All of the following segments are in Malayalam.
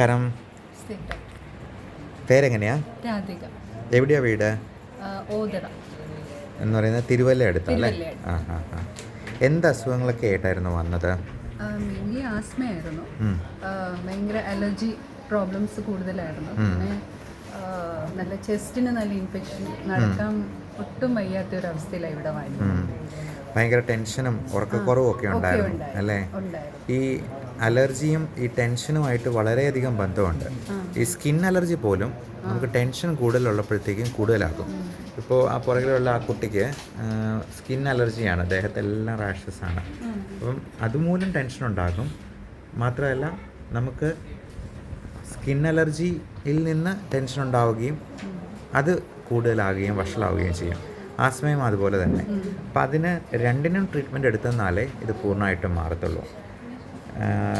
സ്ഥിരം പേരെങ്ങനെയാ? രാധിക. എവിടെയാ വീട്? ഓതറ. എന്ന് പറയുന്നത് തിരുവല്ല അടുത്തല്ലേ ആ ആ ആ എന്ത് അസുഖങ്ങളൊക്കെ ആയിട്ടായിരുന്നു വന്നത്? മെയിൻലി ആസ്മയായിരുന്നു. ഭയങ്കര അലർജി പ്രോബ്ലംസ് കൂടുതലായിരുന്നു. പിന്നെ നല്ല ചെസ്റ്റിന് നല്ല ഇൻഫെക്ഷൻ നടക്കാൻ ഒട്ടും വയ്യാത്ത ഒരു അവസ്ഥയിലാണ് ഇവിടെ. ഭയങ്കര ടെൻഷനും ഉറക്കക്കുറവും ഒക്കെ ഉണ്ടായിരുന്നു. അല്ലേ? ഈ അലർജിയും ഈ ടെൻഷനുമായിട്ട് വളരെയധികം ബന്ധമുണ്ട്. ഈ സ്കിൻ അലർജി പോലും നമുക്ക് ടെൻഷൻ കൂടുതലുള്ളപ്പോഴത്തേക്കും കൂടുതലാകും. ഇപ്പോൾ ആ പുറകിലുള്ള ആ കുട്ടിക്ക് സ്കിൻ അലർജിയാണ്. ദേഹത്തെല്ലാം റാഷസ് ആണ്. അപ്പം അതുമൂലം ടെൻഷൻ ഉണ്ടാകും മാത്രമല്ല നമുക്ക് സ്കിൻ അലർജിയിൽ നിന്ന് ടെൻഷൻ ഉണ്ടാവുകയും അത് കൂടുതലാകുകയും വഷളാവുകയും ചെയ്യും. ആസ്മയും അതുപോലെ തന്നെ. അപ്പം അതിന് രണ്ടിനും ട്രീറ്റ്മെന്റ് എടുത്തെന്നാലേ ഇത് പൂർണമായിട്ടും മാറത്തുള്ളൂ.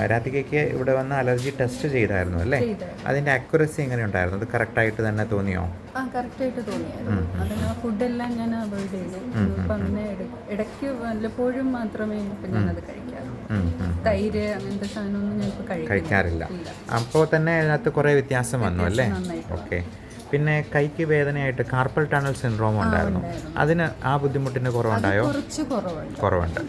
രാധികയ്ക്ക് ഇവിടെ വന്ന് അലർജി ടെസ്റ്റ് ചെയ്തായിരുന്നു അല്ലേ? അതിന്റെ അക്യുറസി എങ്ങനെ ഉണ്ടായിരുന്നു? അത് കറക്റ്റ് ആയിട്ട് തന്നെ തോന്നിയോ? ആ കറക്റ്റായിട്ട് തോന്നിയായിരുന്നു അതിന് ആ ഫുഡെല്ലാം ഞാൻ അവോയ്ഡ് ചെയ്തു. ഇപ്പം അങ്ങനെ ഇടയ്ക്ക് വല്ലപ്പോഴും മാത്രമേ ഇപ്പം ഞാനത് കഴിക്കാറുള്ളൂ ഉം, ഉം. തൈര് അങ്ങനത്തെ സാധനമൊന്നും ഞാൻ ഇപ്പോൾ കഴിക്കാറില്ല. അപ്പോ അപ്പോൾ തന്നെ അതിനകത്ത് കുറേ വ്യത്യാസം വന്നു അല്ലേ? ഓക്കെ. പിന്നെ കൈക്ക് വേദനയായിട്ട് കാർപ്പൽ ടണൽ സിൻഡ്രോം ഉണ്ടായിരുന്നു. അതിന് ആ ബുദ്ധിമുട്ടിന് കുറവുണ്ടായോ? കുറച്ച് കുറവുണ്ട്. കുറവുണ്ട്.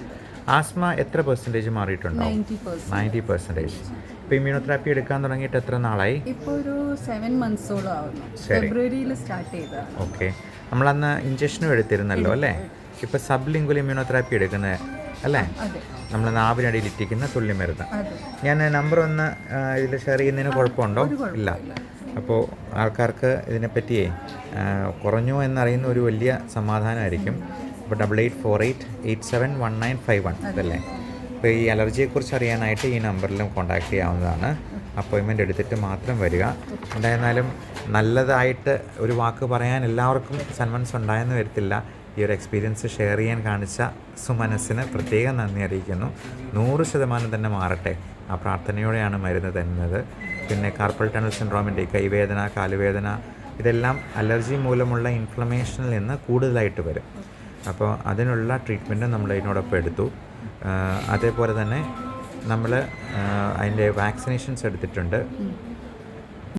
ആസ്മ എത്ര പെർസെന്റേജ് മാറിയിട്ടുണ്ടാവും? നയന്റി പെർസെന്റ് നയന്റി പെർസെന്റേജ് ഇപ്പോൾ ഇമ്മ്യൂണോതെറാപ്പി എടുക്കാൻ തുടങ്ങിയിട്ട് എത്ര നാളായി? ഇപ്പോൾ ഒരു സെവൻ മന്ത്സോളം ആവുന്നു. ഫെബ്രുവരിയിൽ സ്റ്റാർട്ട് ചെയ്തതാണ്. ഓക്കെ നമ്മളന്ന് ഇഞ്ചക്ഷനും എടുത്തിരുന്നല്ലോ അല്ലേ? ഇപ്പോൾ സബ് ലിംഗുൽ ഇമ്മ്യൂണോതെറാപ്പി എടുക്കുന്നത് അല്ലേ? നമ്മൾ നാവിനടിയിൽ ഇറ്റിക്കുന്ന തുള്ളി മരുന്ന് ഞാൻ നമ്പർ ഒന്ന് ഇതിൽ ഷെയർ ചെയ്യുന്നതിന് കുഴപ്പമുണ്ടോ? ഇല്ല. അപ്പോൾ ആൾക്കാർക്ക് ഇതിനെപ്പറ്റിയേ കുറഞ്ഞു എന്നറിയുന്ന ഒരു വലിയ സമാധാനമായിരിക്കും. അപ്പോൾ double eight four eight eight seven one nine five one ഇതല്ലേ? അപ്പോൾ ഈ അലർജിയെക്കുറിച്ച് അറിയാനായിട്ട് ഈ നമ്പറിലും കോൺടാക്ട് ചെയ്യാവുന്നതാണ്. അപ്പോയിൻമെന്റ് എടുത്തിട്ട് മാത്രം വരിക. എന്തായിരുന്നാലും നല്ലതായിട്ട് ഒരു വാക്ക് പറയാൻ എല്ലാവർക്കും സന്മനസ് ഉണ്ടായെന്ന് വരത്തില്ല. ഈ ഒരു എക്സ്പീരിയൻസ് ഷെയർ ചെയ്യാൻ കാണിച്ച സുമനസ്സിന് പ്രത്യേകം നന്ദി അറിയിക്കുന്നു. നൂറ് ശതമാനം തന്നെ മാറട്ടെ. ആ പ്രാർത്ഥനയോടെയാണ് മരുന്ന് തരുന്നത്. പിന്നെ കാർപ്പൽ ടണൽ സിൻഡ്രോമിന്റെ കൈവേദന കാലുവേദന ഇതെല്ലാം അലർജി മൂലമുള്ള ഇൻഫ്ലമേഷനിൽ നിന്ന് കൂടുതലായിട്ട് വരും. അപ്പോൾ അതിനുള്ള ട്രീറ്റ്മെന്റും നമ്മൾ ഇതിനോടൊപ്പം എടുത്തു. അതേപോലെ തന്നെ നമ്മൾ അതിന്റെ വാക്സിനേഷൻസ് എടുത്തിട്ടുണ്ട്.